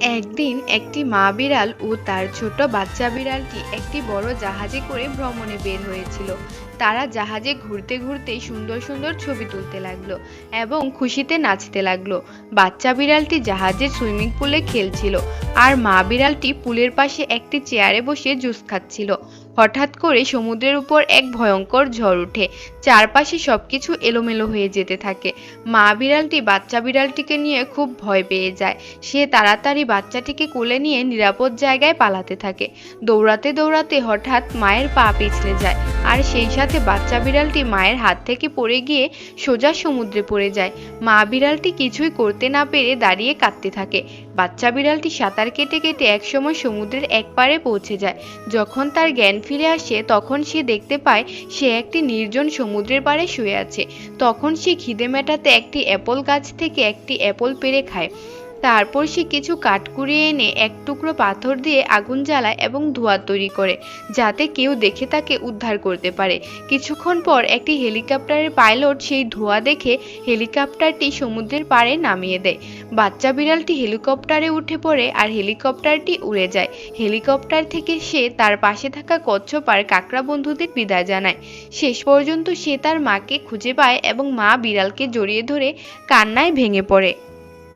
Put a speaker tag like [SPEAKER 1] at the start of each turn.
[SPEAKER 1] একদিন একটি মা বিড়াল ও তার ছোট বাচ্চা বিড়ালটি একটি বড় জাহাজে করে ভ্রমণে বের হয়েছিল। তারা জাহাজে ঘুরতে ঘুরতে সুন্দর সুন্দর ছবি তুলতে লাগল এবং খুশিতে নাচতে লাগল। বাচ্চা বিড়ালটি জাহাজের সুইমিং পুলে খেলছিল আর মা বিড়ালটি পুলের পাশে একটি চেয়ারে বসে জুস খাচ্ছিল। হঠাৎ করে সমুদ্রের উপর এক ভয়ঙ্কর ঝড় ওঠে চারপাশে সবকিছু এলোমেলো হয়ে যেতে থাকে। মা বিড়ালটি বাচ্চা বিড়ালটিকে নিয়ে খুব ভয় পেয়ে যায়। সে তাড়াতাড়ি বাচ্চাটিকে কোলে নিয়ে নিরাপদ জায়গায় পালাতে থাকে। দৌড়াতে দৌড়াতে হঠাৎ মায়ের পা পিছলে যায় আর সেই সাথে বাচ্চা বিড়ালটি মায়ের হাত থেকে পড়ে গিয়ে সোজা সমুদ্রে পড়ে যায়। মা বিড়ালটি কিছুই করতে না পেরে দাঁড়িয়ে কাঁদতে থাকে। বাচ্চা বিড়ালটি সাঁতার কেটে কেটে একসময় সমুদ্রের এক পারে পৌঁছে যায়। যখন তার জ্ঞান ফিরে আসে, তখন সে দেখতে পায় সে একটি নির্জন সমুদ্রের পাড়ে শুয়ে আছে। তখন সে খিদে মেটাতে একটি অ্যাপল গাছ থেকে একটি অ্যাপল পেড়ে খায়। তারপর সে কিছু কাঠ কুড়িয়ে এনে এক টুকরো পাথর দিয়ে আগুন জ্বালায় এবং ধোঁয়া তৈরি করে, যাতে কেউ দেখে তাকে উদ্ধার করতে পারে। কিছুক্ষণ পর একটি হেলিকপ্টারের পাইলট সেই ধোঁয়া দেখে হেলিকপ্টারটি সমুদ্রের পাড়ে নামিয়ে দেয়। বাচ্চা বিড়ালটি হেলিকপ্টারে উঠে পড়ে আর হেলিকপ্টারটি উড়ে যায়। হেলিকপ্টার থেকে সে তার পাশে থাকা কচ্ছপ আর কাকড়া বন্ধুদের বিদায় জানায়। শেষ পর্যন্ত সে তার মাকে খুঁজে পায় এবং মা বিড়ালকে জড়িয়ে ধরে কান্নায় ভেঙে পড়ে।